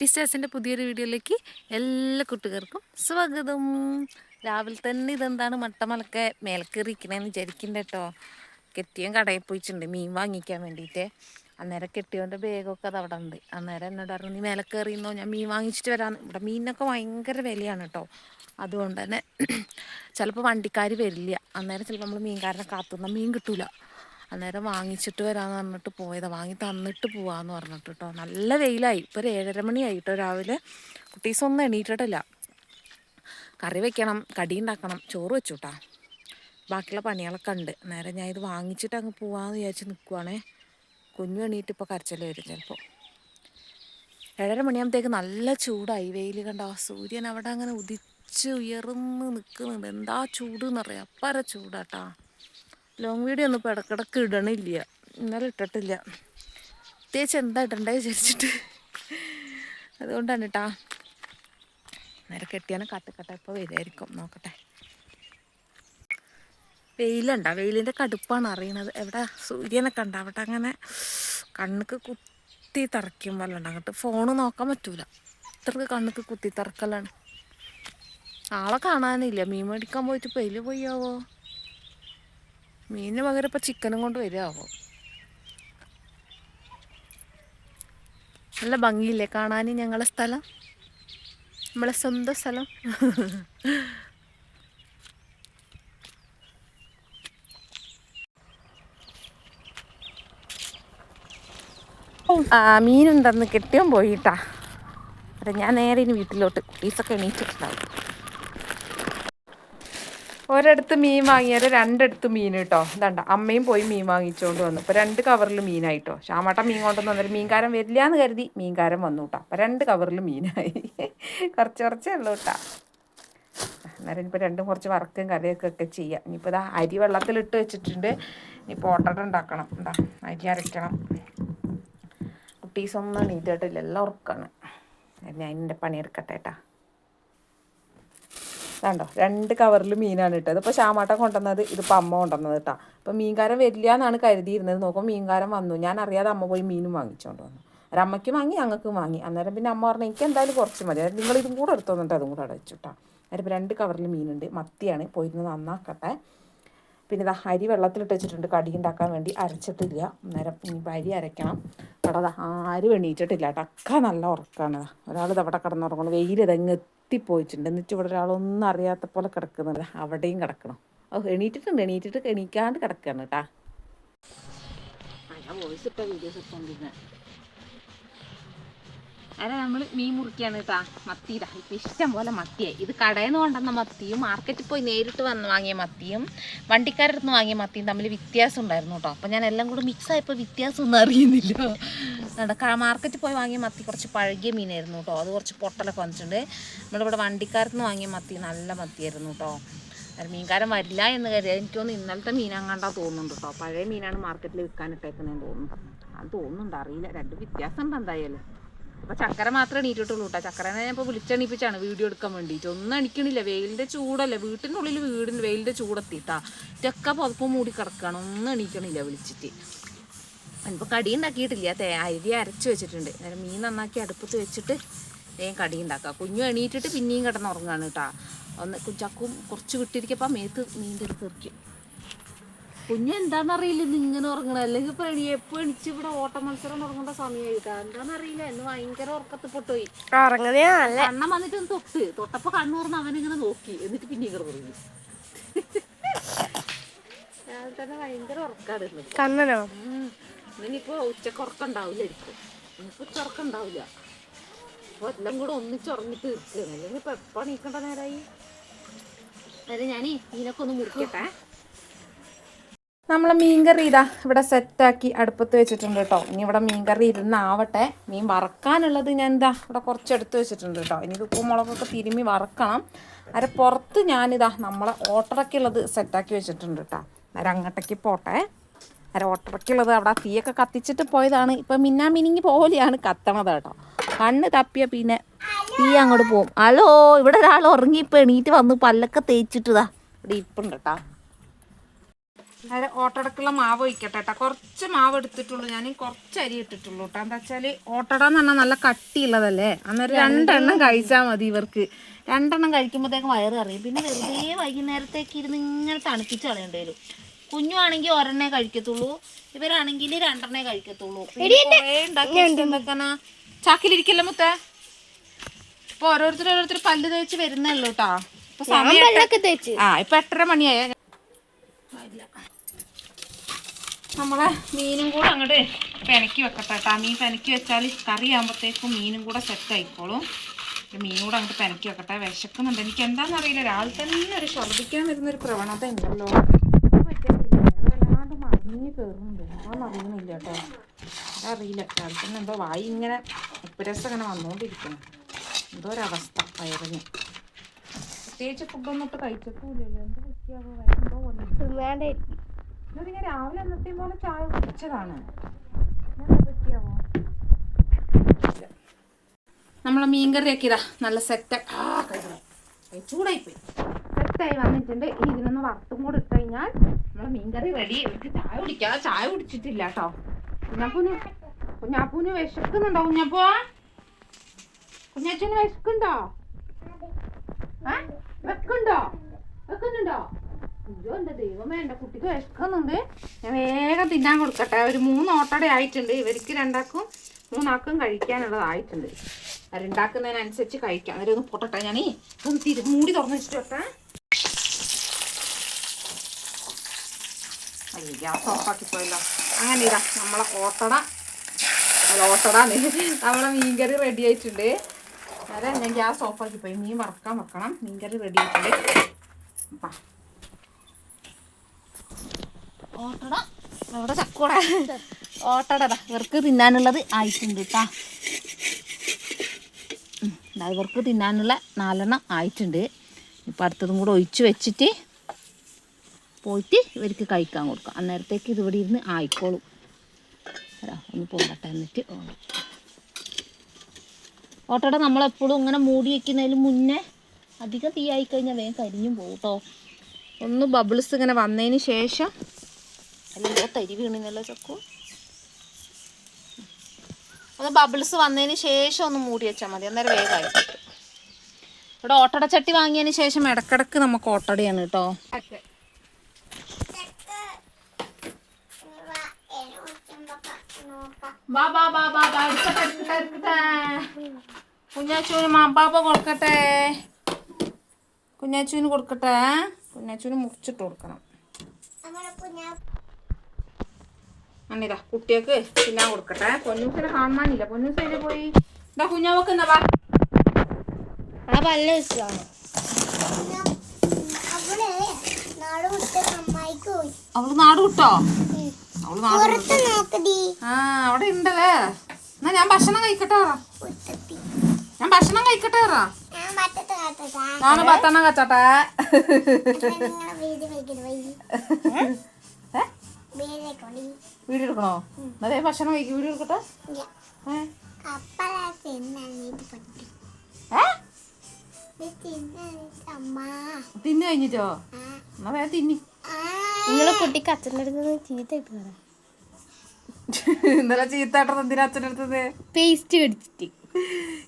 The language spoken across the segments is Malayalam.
ടിസ്റ്റേഴ്സിന്റെ പുതിയൊരു വീഡിയോയിലേക്ക് എല്ലാ കുട്ടികൾക്കും സ്വാഗതം. രാവിലെ തന്നെ ഇതെന്താണ് മട്ടമലക്കെ മേലക്കേറിയിരിക്കണേന്ന് വിചാരിക്കണ്ട കേട്ടോ കെട്ടിയൻ കടയിൽ പോയിട്ടുണ്ട് മീൻ വാങ്ങിക്കാൻ വേണ്ടിയിട്ട് അന്നേരം കെട്ടിയോന്റെ ബാഗൊക്കെ അത് അവിടെ ഉണ്ട്. അന്നേരം എന്നോട് പറഞ്ഞു നീ മേലെ കയറിയെന്നോ ഞാൻ മീൻ വാങ്ങിച്ചിട്ട് വരാമെന്ന് ഇവിടെ മീനൊക്കെ ഭയങ്കര വിലയാണ് കേട്ടോ അതുകൊണ്ട് തന്നെ ചിലപ്പോൾ വണ്ടിക്കാർ വരില്ല. അന്നേരം ചിലപ്പോൾ നമ്മൾ മീൻകാരനെ കാത്തുന്ന മീൻ കിട്ടൂല. അന്നേരം വാങ്ങിച്ചിട്ട് വരാമെന്ന് പറഞ്ഞിട്ട് പോയതാണ് വാങ്ങി തന്നിട്ട് പോവാന്ന് പറഞ്ഞിട്ട് കേട്ടോ നല്ല വെയിലായി. ഇപ്പോൾ ഒരു ഏഴര മണിയായി കേട്ടോ രാവിലെ. കുട്ടീസ് ഒന്നും എണീറ്റിട്ടില്ല. കറി വെക്കണം കടി ഉണ്ടാക്കണം ചോറ് വെച്ചു ബാക്കിയുള്ള പണികളൊക്കെ ഉണ്ട്. നേരെ ഞാൻ ഇത് വാങ്ങിച്ചിട്ട് അങ്ങ് പോവാന്ന് വിചാരിച്ച് നിൽക്കുവാണേ കുഞ്ഞു എണീറ്റ് ഇപ്പോൾ കരച്ചിൽ വരും ചിലപ്പോൾ ഏഴര മണിയാകുമ്പോഴത്തേക്ക് നല്ല ചൂടായി. വെയിൽ കണ്ട? സൂര്യൻ അവിടെ അങ്ങനെ ഉദിച്ച് ഉയർന്ന് നിൽക്കുന്നുണ്ട് എന്താ ചൂട് എന്നറിയാം അപ്പര ചൂടാട്ടാ. ലോങ് വീഡിയോ ഒന്നും ഇപ്പോൾ ഇടക്കിടക്ക് ഇടണില്ല. ഇന്നലെ ഇട്ടിട്ടില്ല. പ്രത്യേകിച്ച് എന്താ ഇടണ്ടേ വിചാരിച്ചിട്ട്. അതുകൊണ്ടാണ് കേട്ടാ നേരെ കെട്ടിയാനെ കാട്ടിക്കട്ടെ ഇപ്പോൾ വരുമായിരിക്കും നോക്കട്ടെ. വെയിലുണ്ടാ? വെയിലിന്റെ കടുപ്പാണ് അറിയണത്. എവിടെ? സൂര്യനൊക്കെ ഉണ്ട് അവിടെ അങ്ങനെ കണ്ണുക്ക് കുത്തി തറയ്ക്കും വല്ല അങ്ങോട്ട് ഫോണ് നോക്കാൻ പറ്റൂല. ഇത്രക്ക് കണ്ണുക്ക് കുത്തി തറക്കലാണ്. ആളെ കാണാനില്ല. മീൻ മേടിക്കാൻ പോയിട്ട് പെയിൽ പോയാവോ മീനിന് പകരം ഇപ്പം ചിക്കനും കൊണ്ട് വരാവോ നല്ല ഭംഗിയില്ലേ കാണാൻ ഞങ്ങളെ സ്ഥലം? നമ്മളെ സ്വന്തം സ്ഥലം? ആ മീനുണ്ടെന്ന് കെട്ടിയും പോയിട്ടാ. അതെ ഞാൻ നേരെ ഇനി വീട്ടിലോട്ട്. കുട്ടീസൊക്കെ എണീറ്റിട്ടുണ്ടാവും. ഒരിടത്ത് മീൻ വാങ്ങിയാൽ രണ്ടിടത്ത് മീൻ കേട്ടോ. ഇതാണ്ട അമ്മയും പോയി മീൻ വാങ്ങിച്ചുകൊണ്ട് വന്നു. അപ്പോൾ രണ്ട് കവറിൽ മീനായിട്ടോ. ശ്യാമട്ട മീൻ കൊണ്ടുവന്ന് വന്നിട്ട് മീൻകാരം വരില്ല എന്ന് കരുതി മീൻകാരൻ വന്നു കേട്ടോ. അപ്പോൾ രണ്ട് കവറിൽ മീനായി. കുറച്ച് കുറച്ചേ ഉള്ളൂ കേട്ടോ. അന്നേരം ഇനിയിപ്പോൾ രണ്ടും കുറച്ച് വറക്കും കറിയൊക്കെ ഒക്കെ ചെയ്യാം. ഇനിയിപ്പോൾ ഇതാ അരി വെള്ളത്തിലിട്ട് വെച്ചിട്ടുണ്ട്. ഇനിയിപ്പോൾ ഓട്ടട ഉണ്ടാക്കണം. എന്താ അരി അരയ്ക്കണം കുട്ടീസൊന്നും നീറ്റായിട്ടില്ല എല്ലാം ഉറക്കാണ്. ഞാൻ എന്റെ പണിയെടുക്കട്ടെ കേട്ടാ. കണ്ടോ? രണ്ട് കവറിൽ മീനാണ് ഇട്ടത്. ഇപ്പോൾ ശ്യാമാട്ടം കൊണ്ടുവന്നത്. ഇതിപ്പോൾ അമ്മ കൊണ്ടുവന്നത് കേട്ടോ അപ്പോൾ മീൻകാരം വരില്ല എന്നാണ് കരുതിയിരുന്നത്. നോക്കുമ്പോൾ മീൻകാരം വന്നു. ഞാൻ അറിയാതെ അമ്മ പോയി മീനും വാങ്ങിച്ചുകൊണ്ട് വന്നു. ഒരമ്മയ്ക്ക് വാങ്ങി ഞങ്ങൾക്കും വാങ്ങി. അന്നേരം പിന്നെ അമ്മ പറഞ്ഞു എനിക്ക് എന്തായാലും കുറച്ച് മതി. നിങ്ങൾ ഇതും കൂടെ എടുത്തു വന്നിട്ട് അതും കൂടെ അടച്ചിട്ടാ അന്നേരം രണ്ട് കവറിൽ മീനുണ്ട്. മത്തിയാണ്. പോയിരുന്നത് നന്നാക്കട്ടെ. പിന്നെ ഇതാ അരി വെള്ളത്തിലിട്ട് വെച്ചിട്ടുണ്ട്. കടി ഉണ്ടാക്കാൻ വേണ്ടി അരച്ചിട്ടില്ല. അന്നേരം ഇനിയിപ്പോൾ അരി അരയ്ക്കണം. അവിടെ ആരും എണീറ്റിട്ടില്ല ടക്ക നല്ല ഉറക്കമാണ് ഒരാൾ ഇതവിടെ കിടന്നുറങ്ങണം വെയിൽ എത്തിപ്പോയിട്ടുണ്ട് എന്നിട്ട് ഇവിടെ ഒരാളൊന്നും അറിയാത്ത പോലെ കിടക്കുന്നുണ്ട്. അവിടെയും കിടക്കണം. ഓ എണീറ്റിട്ടുണ്ട്. എണീറ്റിട്ട് എണീക്കാണ്ട് കിടക്കുകയാണ് കേട്ടാ വോയിസ് ഇട്ട വീഡിയോസ് ഇട്ടുകൊണ്ടിരുന്നത് അതെ നമ്മൾ മീൻ മുറിക്കാണ് കേട്ടാ മത്തിയിടാ. ഇപ്പം ഇഷ്ടം പോലെ മത്തിയായി ഇത് കടയിൽ നിന്ന് കൊണ്ടുവന്ന മത്തിയും മാർക്കറ്റിൽ പോയി നേരിട്ട് വന്ന് വാങ്ങിയ മത്തിയും വണ്ടിക്കാരുടെ അടുത്ത് വാങ്ങിയ മത്തിയും തമ്മിൽ വ്യത്യാസം ഉണ്ടായിരുന്നു കേട്ടോ അപ്പം ഞാൻ എല്ലാം കൂടെ മിക്സ് ആയപ്പോൾ വ്യത്യാസം ഒന്നും അറിയുന്നില്ല. മാർക്കറ്റിൽ പോയി വാങ്ങിയ മത്തി കുറച്ച് പഴകിയ മീനായിരുന്നു കേട്ടോ അത് കുറച്ച് പൊട്ടലൊക്കെ വന്നിട്ടുണ്ട്. നമ്മളിവിടെ വണ്ടിക്കാരത്ത് നിന്ന് വാങ്ങിയ മത്തി നല്ല മത്തിയായിരുന്നു കേട്ടോ മീൻകാരൻ വരില്ല എന്ന് കരുതി. എനിക്ക് തോന്നുന്നു ഇന്നലത്തെ മീനാങ്ങാണ്ടാ തോന്നുന്നുണ്ട് കേട്ടോ പഴയ മീനാണ് മാർക്കറ്റിൽ വിൽക്കാനിട്ടേക്കുന്നതെന്ന് തോന്നുന്നു. അത് തോന്നുന്നുണ്ട്. അറിയില്ല. രണ്ട് വ്യത്യാസം ഉണ്ട് എന്തായാലും. അപ്പൊ ചക്കര മാത്രമേ എണീറ്റിട്ടുള്ളൂ കേട്ടോ ചക്കരനെ ഞാൻ ഇപ്പോൾ വിളിച്ചെണീപ്പിച്ചാണ് വീഡിയോ എടുക്കാൻ വേണ്ടിയിട്ട് ഒന്നും അണിക്കണില്ല. വെയിലിന്റെ ചൂടല്ലേ. വീട്ടിന്റെ ഉള്ളിൽ വീടിന് വെയിലിന്റെ ചൂടെത്തിട്ടാ ഇതൊക്കെ പുതപ്പ് മൂടി കിടക്കുകയാണ് ഒന്നും എണീക്കണില്ല വിളിച്ചിട്ട്. ഇനിയിപ്പോൾ കടി ഉണ്ടാക്കിയിട്ടില്ല. തേ അരി അരച്ച് വെച്ചിട്ടുണ്ട്. മീൻ നന്നാക്കി അടുപ്പത്ത് വെച്ചിട്ട് വേഗം കടി ഉണ്ടാക്കാം. കുഞ്ഞു എണീറ്റിട്ട് പിന്നെയും കിടന്നുറങ്ങാണ് കേട്ടോ ഒന്ന് ചക്കും കുറച്ച് വിട്ടിരിക്കപ്പോൾ മേത്ത് മീന്റെ അടുത്ത് എറിക്കും കുഞ്ഞു എന്താണെന്നറിയില്ല ഇന്ന് ഇങ്ങനെ ഉറങ്ങണം. അല്ലെങ്കിൽ ഇപ്പൊ എണി എപ്പോ എണിച്ച് ഇവിടെ ഓട്ട മത്സരം തുടങ്ങേണ്ട സമയമായി എന്താണെന്നറിയില്ല എന്ന് ഭയങ്കര ഉറക്കത്തിൽ പൊട്ടുപോയി കണ്ണം വന്നിട്ട് ഒന്ന് തൊട്ട്. തൊട്ടപ്പോ കണ്ണു തുറന്ന് അവനിങ്ങനെ നോക്കി. എന്നിട്ട് പിന്നെ ഇങ്ങനെ തുടങ്ങി രാവിലെ തന്നെ ഭയങ്കര ഉറക്കാണ് കണ്ണനോ? ഇനിയിപ്പോ ഉച്ചയ്ക്ക് ഉറക്കം ഉണ്ടാവില്ലായിരിക്കും ഇനിയിപ്പോ ഉച്ചറക്കം ഉണ്ടാവില്ല അപ്പൊ എല്ലാം കൂടെ ഒന്നിച്ചുറങ്ങി തീർക്കുകയാണ് അല്ലെങ്കിൽ ഇപ്പൊ എപ്പോ നീക്കണ്ട നേരമായി അതെ ഞാനേ ഇതിനൊക്കെ ഒന്ന് മുറിക്കട്ടെ. നമ്മളെ മീൻകറി ഇതാ ഇവിടെ സെറ്റാക്കി അടുപ്പത്ത് വെച്ചിട്ടുണ്ട് കേട്ടോ. ഇനി ഇവിടെ മീൻകറി ഇരുന്നാവട്ടെ. മീൻ വറക്കാനുള്ളത് ഞാൻ ഇതാ ഇവിടെ കുറച്ച് എടുത്ത് വെച്ചിട്ടുണ്ട് കേട്ടോ. ഇനി ഉപ്പും മുളകൊക്കെ തിരുമ്മി വറക്കണം. അര പുറത്ത് ഞാനിതാ നമ്മളെ ഓട്ടറയ്ക്കുള്ളത് സെറ്റാക്കി വെച്ചിട്ടുണ്ട് കേട്ടോ. അന്നേരം അങ്ങോട്ടേക്ക് പോട്ടെ. അര ഓട്ടറയ്ക്കുള്ളത് അവിടെ തീയൊക്കെ കത്തിച്ചിട്ട് പോയതാണ്. ഇപ്പം മിന്നാ മിനിങ്ങി പോലെയാണ് കത്തണത് കേട്ടോ. കണ്ണ് തപ്പിയ പിന്നെ തീ അങ്ങോട്ട് പോവും. ഹലോ ഇവിടെ ഒരാൾ ഉറങ്ങി ഇപ്പം എണീറ്റ് വന്ന്. പല്ലൊക്കെ തേച്ചിട്ടതാ ഇവിടെ ഇപ്പുണ്ട് കേട്ടോ. അതായത് ഓട്ടടക്കുള്ള മാവ് ഒഴിക്കട്ടെ കേട്ടോ കുറച്ച് മാവ് എടുത്തിട്ടുള്ളൂ ഞാൻ. കുറച്ച് അരി ഇട്ടിട്ടുള്ളൂ കേട്ടോ എന്താ വെച്ചാൽ ഓട്ടട എന്ന് പറഞ്ഞാൽ നല്ല കട്ടിയുള്ളതല്ലേ? അന്നേരം രണ്ടെണ്ണം കഴിച്ചാൽ മതി ഇവർക്ക്. രണ്ടെണ്ണം കഴിക്കുമ്പോഴത്തേക്ക് വയറ് അറിയും പിന്നെ വെറുതെ വൈകുന്നേരത്തേക്ക് ഇരുന്ന് ഇങ്ങനെ തണുപ്പിച്ച് കളയേണ്ടി വരും. കുഞ്ഞുവാണെങ്കിൽ ഒരെണ്ണേ കഴിക്കത്തുള്ളൂ. ഇവരാണെങ്കിൽ രണ്ടെണ്ണേ കഴിക്കത്തുള്ളൂ. പിന്നെ ചാക്കിലിരിക്കല്ലോ മുത്ത? ഇപ്പൊ ഓരോരുത്തർ ഓരോരുത്തർ പല്ല് തേച്ച് വരുന്നേ ഉള്ളൂ കേട്ടോ ഇപ്പൊ സമയം ആ ഇപ്പൊ എട്ടര മണിയായ. നമ്മളെ മീനും കൂടെ അങ്ങോട്ട് പെനക്കി വെക്കട്ടെ കേട്ടോ മീൻ പെനക്കി വെച്ചാൽ കറി ആകുമ്പോഴത്തേക്കും മീനും കൂടെ സെറ്റ് ആയിക്കോളും. ഒരു മീനും കൂടെ അങ്ങോട്ട് പെനക്കി വെക്കട്ടെ. വിശക്കുന്നുണ്ട്. എനിക്ക് എന്താണെന്ന് അറിയില്ല രാവിലെ തന്നെ ഒരു ഛർദ്ദിക്കാൻ വരുന്നൊരു പ്രവണത ഉണ്ടല്ലോ. വല്ലാണ്ട് കയറുന്നുണ്ട് അതൊന്നും അറിയുന്നില്ല കേട്ടോ അതറിയില്ല. രാവിലെ തന്നെ എന്തോ വായി ഇങ്ങനെ ഉപ്പുരസം ഇങ്ങനെ വന്നുകൊണ്ടിരിക്കണം എന്തോ ഒരവസ്ഥ വയറിന്. പ്രത്യേകിച്ച് ഫുഡൊന്നും ഇട്ട് കഴിച്ചിട്ടില്ലല്ലോ ഞാൻ രാവിലെ എന്നത്തെയും പോലെ ചായ കുടിച്ചതാണ്. നമ്മളെ മീൻകറിയൊക്കെ ഇതാ നല്ല സെറ്റ് ചൂടായിപ്പോയി. സെറ്റായി വന്നിട്ടുണ്ട്. ഇതിനൊന്ന് വറുത്തും കൂടെ ഇട്ട് കഴിഞ്ഞാൽ നമ്മളെ മീൻകറി റെഡി എനിക്ക് ചായ കുടിക്കാം. ചായ കുടിച്ചിട്ടില്ല കേട്ടോ. കുഞ്ഞാപ്പൂന് കുഞ്ഞാപ്പൂന് വിശക്കുന്നുണ്ടോ കുഞ്ഞാപ്പൂ കുഞ്ഞാച്ചൂന് വിശക്കുണ്ടോ ഏ? വെക്കുണ്ടോ വെക്കുന്നുണ്ടോ അയ്യോ ദൈവമേ എന്റെ കുട്ടിക്ക് വിശക്കുന്നുണ്ട്. ഞാൻ വേഗം തിന്നാൻ കൊടുക്കട്ടെ. ഒരു മൂന്ന് ഓട്ടോടെ ആയിട്ടുണ്ട്. ഇവർക്ക് രണ്ടാക്കും മൂന്നാക്കും കഴിക്കാനുള്ളതായിട്ടുണ്ട്. അവരുണ്ടാക്കുന്നതിനനുസരിച്ച് കഴിക്കാം. അവരൊന്ന് പൊട്ടട്ടെ ഞാൻ ഒന്ന് തിരി മൂടി വെച്ചിട്ട് വെച്ചിട്ടോട്ടെ അയ്യോ ഗ്യാസ് ഓഫാക്കി പോയല്ലോ. അങ്ങനെ ഇതാ നമ്മളെ ഓട്ടട. ഓട്ടടാന്ന്. ഓട്ടട നമ്മളെ മീൻകറി റെഡി ആയിട്ടുണ്ട്. അതെ ഞാൻ ഗ്യാസ് ഓഫാക്കി പോയി. മീൻ വറക്കാൻ വെക്കണം. മീൻകറി റെഡി ആയിട്ടുണ്ട്. വാ. ഓട്ടട. അവിടെ ചക്കൂട. ഇവർക്ക് തിന്നാനുള്ളത് ആയിട്ടുണ്ട് കേട്ടാ ഇവർക്ക് തിന്നാനുള്ള നാലെണ്ണം ആയിട്ടുണ്ട്. ഇപ്പം അടുത്തതും കൂടെ ഒഴിച്ച് വെച്ചിട്ട് പോയിട്ട് ഇവർക്ക് കഴിക്കാൻ കൊടുക്കാം. അന്നേരത്തേക്ക് ഇതിവിടെ ഇരുന്ന് ആയിക്കോളും. ഒന്ന് പോകട്ടെ എന്നിട്ട് ഓട്ടോടെ നമ്മളെപ്പോഴും ഇങ്ങനെ മൂടി വെക്കുന്നതിന് മുന്നേ അധികം തീ ആയി കഴിഞ്ഞാൽ വേഗം കരിഞ്ഞും പോകും കേട്ടോ ഒന്ന് ബബിൾസ് ഇങ്ങനെ വന്നതിന് ശേഷം അല്ലെന്തോ തരി വീണിന്നല്ലോ ചക്കു. ഒന്ന് ബബിൾസ് വന്നതിന് ശേഷം ഒന്ന് മൂടി വെച്ചാൽ മതി. അന്നേരം വേഗമായി കിട്ടും. ഇവിടെ ഓട്ടട ചട്ടി വാങ്ങിയതിന് ശേഷം ഇടക്കിടക്ക് നമുക്ക് ഓട്ടടയാണ് കേട്ടോ. കുഞ്ഞാച്ചൂന് മാപ്പാപ്പ കൊടുക്കട്ടെ. കുഞ്ഞാച്ചൂന് കൊടുക്കട്ടെ. കുഞ്ഞാച്ചൂന് മുറിച്ചിട്ട് കൊടുക്കണം. അന്നിതാ കുട്ടികൾക്ക് തിന്നാൻ കൊടുക്കട്ടെ. പൊന്നൂസിനെ കാണാനില്ല പൊന്നൂസിനെ പോയി? ഇതാ കുഞ്ഞാവക്ക് എന്നാ വാ. ആ പല്ല അവൾ നാട് വിട്ടോ അവൾ നാട് ആ അവിടെ ഉണ്ടല്ലേ? എന്നാ ഞാൻ ഭക്ഷണം കഴിക്കട്ടെ ഞാൻ ഭക്ഷണം കഴിക്കട്ടെ ഞാൻ പത്തെണ്ണം കച്ചട്ടെ. ഏ? വീഡിയോ എടുക്കണോ എന്നാ ഭക്ഷണം കഴിക്കും വീഡിയോ എടുക്കട്ടെ തിന്നു കഴിഞ്ഞിട്ടോ? എന്നാ വേറെ തിന്നി. നിങ്ങളെ കുട്ടിക്ക് അച്ഛന്റെ അടുത്ത് ചീത്ത ഇട്ടു ഇന്നലെ ചീത്താട്ടത് എന്തിനാ അച്ഛന്റെ അടുത്തത് പേസ്റ്റ് കടിച്ചിട്ട്.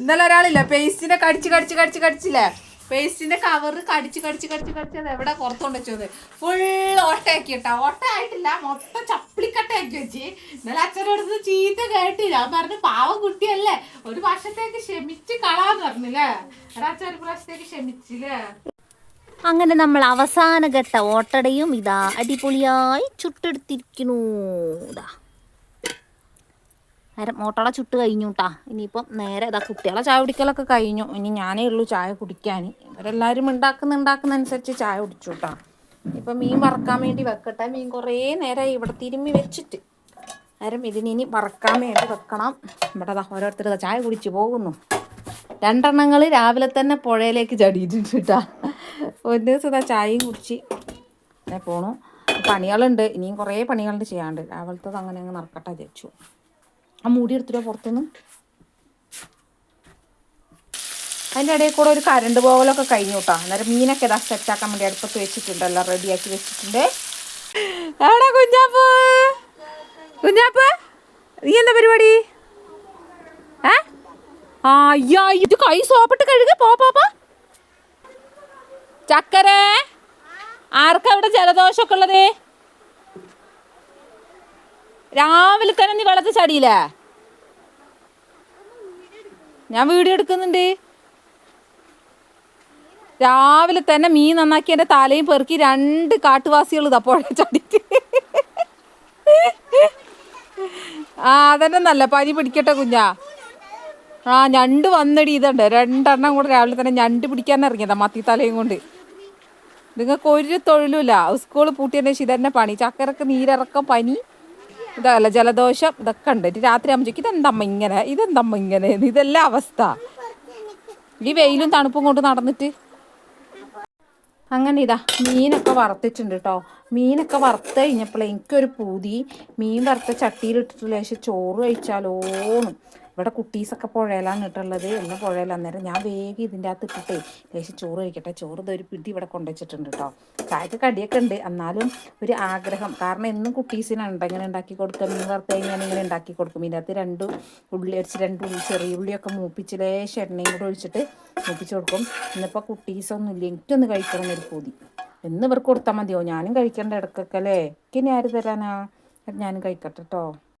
ഇന്നലെ ഒരാളില്ല പേസ്റ്റിനെ കടിച്ച് കടിച്ച് കടിച്ച് കടിച്ചില്ലേ? പേസ്റ്റിന്റെ കവർ കടിച്ച് കടിച്ച് കടിച്ച് കടിച്ച് അത് എവിടെ പുറത്തോണ്ട് വെച്ചത് ഫുൾ ഓട്ടയാക്കി കേട്ടോ. ഓട്ട ആയിട്ടില്ല മൊത്തം ചപ്പിളിക്കട്ടയാക്കി വെച്ച്. എന്നാലും അച്ഛന്റെ അടുത്ത് ചീത്ത കേട്ടില്ല. ഞാൻ പറഞ്ഞു പാവം കുട്ടിയല്ലേ. ഒരു വർഷത്തേക്ക് ക്ഷമിച്ച് കളാന്ന് പറഞ്ഞില്ലേ? അച്ഛൻ ഒരു പ്രാവശ്യത്തേക്ക് ക്ഷമിച്ചില്ലേ? അങ്ങനെ നമ്മൾ അവസാന ഘട്ട ഓട്ടടയും ഇതാ അടിപൊളിയായി ചുട്ടെടുത്തിരിക്കുന്നു. ഇതാ നേരം മോട്ടോള ചുട്ട് കഴിഞ്ഞു കേട്ടാ ഇനിയിപ്പം നേരെ ഇതാ കുട്ടികളെ ചായ കുടിക്കലൊക്കെ കഴിഞ്ഞു. ഇനി ഞാനേ ഉള്ളൂ ചായ കുടിക്കാൻ. ഇവരെല്ലാവരും ഉണ്ടാക്കുന്ന ഉണ്ടാക്കുന്ന അനുസരിച്ച് ചായ കുടിച്ചു കേട്ടാ ഇപ്പം മീൻ വറക്കാൻ വേണ്ടി വെക്കട്ടെ. മീൻ കുറേ നേരമായി ഇവിടെ തിരുമ്മി വെച്ചിട്ട്. നേരം ഇനി വറക്കാൻ വേണ്ടി വെക്കണം. ഇവിടെ ഓരോരുത്തർ ചായ കുടിച്ച് പോകുന്നു. രണ്ടെണ്ണങ്ങൾ രാവിലെ തന്നെ പുഴയിലേക്ക് ചടിയിട്ടുണ്ട് കേട്ടാ ഒരു ദിവസം ഇതാ ചായയും കുടിച്ച് അങ്ങനെ പോണു. പണികളുണ്ട്. ഇനിയും കുറേ പണികളുണ്ട് ചെയ്യാണ്ട്. രാവിലത്തത് അങ്ങനെ അങ്ങ് നടക്കട്ടെ വിചാരിച്ചു. ആ മൂടി എടുത്തിട്ടോ പുറത്തുനിന്ന് അതിന്റെ ഇടയിൽ കൂടെ ഒരു കരണ്ട് പോകലൊക്കെ കഴിഞ്ഞു കേട്ടോ. അന്നേരം മീനൊക്കെ ഇതാ സെറ്റാക്കാൻ വേണ്ടി അടുപ്പത്ത് വെച്ചിട്ടുണ്ട്. എല്ലാം റെഡിയാക്കി വെച്ചിട്ടുണ്ട്. എടാ കുഞ്ഞാപ്പ്. കുഞ്ഞാപ്പ് നീ എന്താ പരിപാടി? ഏ? അയ്യാ ഇത് കൈ സോപ്പിട്ട് കഴുകി. പോ പോ ചക്കരേ ആർക്കവിടെ ജലദോഷമൊക്കെ ഉള്ളത്? രാവിലെ തന്നെ നീ വെള്ളത്തിൽ ചടിയില്ലേ? ഞാൻ വീഡിയോ എടുക്കുന്നുണ്ട്. രാവിലെ തന്നെ മീൻ നന്നാക്കി എന്റെ തലയും പെറുക്കി രണ്ട് കാട്ടുവാസികൾ ഇതാ പുഴ ആ അതന്നെ നല്ല പനി പിടിക്കട്ടെ കുഞ്ഞാ. ആ ഞണ്ട് വന്നടി ഇതുണ്ട്. രണ്ടെണ്ണം കൂടെ രാവിലെ തന്നെ ഞണ്ട് പിടിക്കാൻ ഇറങ്ങിയതാ മത്തി തലയും കൊണ്ട്. നിങ്ങൾക്ക് ഒരു തൊഴിലുമില്ല. സ്കൂൾ പൂട്ടിയതിന് ശേഷം ഇതന്നെ പണി. ചക്കരക്ക് നീരിറക്കം പനി. ഇതല്ല ജലദോഷം ഇതൊക്കെ ഉണ്ട്. രാത്രി അമ്മയ്ക്ക് ഇതെന്താ ഇങ്ങനെ? ഇതെന്തമ്മ ഇങ്ങനെ? ഇതെല്ലാം അവസ്ഥ. ഈ വെയിലും തണുപ്പും കൊണ്ട് നടന്നിട്ട്. അങ്ങനെ ഇതാ മീനൊക്കെ വറുത്തിട്ടുണ്ട് കേട്ടോ മീനൊക്കെ വറുത്ത് കഴിഞ്ഞപ്പോൾ എനിക്കൊരു പൂതി. മീൻ വറുത്ത ചട്ടിയിലിട്ടിട്ട് ലേശം ചോറ് കഴിച്ചാലോന്ന്. ഇവിടെ കുട്ടീസൊക്കെ പുഴയിലാണ് ഇട്ടുള്ളത് എല്ലാം പുഴയിൽ ഞാൻ വേഗം ഇതിന്റെ അകത്ത് ഇട്ടിട്ടേ ലേശം ചോറ് കഴിക്കട്ടെ. ചോറ് ഇതൊരു പിടി ഇവിടെ കൊണ്ടുവച്ചിട്ടുണ്ട് കേട്ടോ ചായക്ക് കടിയൊക്കെ ഉണ്ട്. എന്നാലും ഒരു ആഗ്രഹം. കാരണം എന്നും കുട്ടീസിനുണ്ട് ഇങ്ങനെ ഉണ്ടാക്കി കൊടുക്കുക മീൻ വറുത്ത് കഴിഞ്ഞാൽ ഇങ്ങനെ ഉണ്ടാക്കി കൊടുക്കും. ഇതിന്റെ അകത്ത് രണ്ട് ഉള്ളി അടിച്ച് രണ്ട് ഉള്ളി ചെറിയ ഉള്ളിയൊക്കെ മൂപ്പിച്ച് ലേശം എണ്ണയും കൂടെ ഒഴിച്ചിട്ട് മൂപ്പിച്ച് കൊടുക്കും. ഇന്നിപ്പോൾ കുട്ടീസൊന്നും ഇല്ല. എനിക്കൊന്ന് കഴിക്കണം ഒരു പൂതി. എന്ന് ഇവർക്ക് കൊടുത്താൽ മതിയോ? ഞാനും കഴിക്കേണ്ട ഇടക്കൊക്കെ അല്ലേ? ഇനി ആര് തരാനാ? ഞാനും കഴിക്കട്ടെ കേട്ടോ